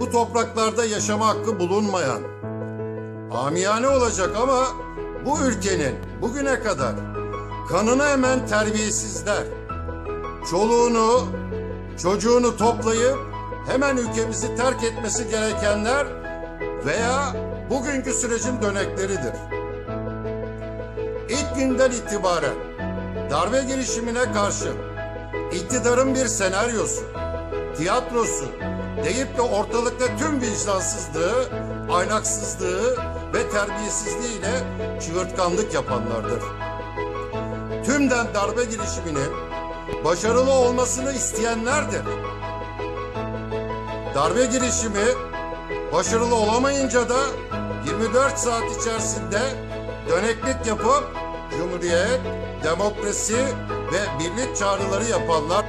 bu topraklarda yaşama hakkı bulunmayan, amiyane olacak ama bu ülkenin bugüne kadar kanını emen terbiyesizler, çoluğunu, çocuğunu toplayıp hemen ülkemizi terk etmesi gerekenler veya bugünkü sürecin dönekleridir. İlk günden itibaren darbe girişimine karşı iktidarın bir senaryosu, tiyatrosu deyip de ortalıkta tüm vicdansızlığı, aynaksızlığı ve terbiyesizliğiyle çığırtkanlık yapanlardır. Tümden darbe girişiminin başarılı olmasını isteyenlerdir. Darbe girişimi başarılı olamayınca da 24 saat içerisinde döneklik yapıp Cumhuriyet, demokrasi ve birlik çağrıları yapanlar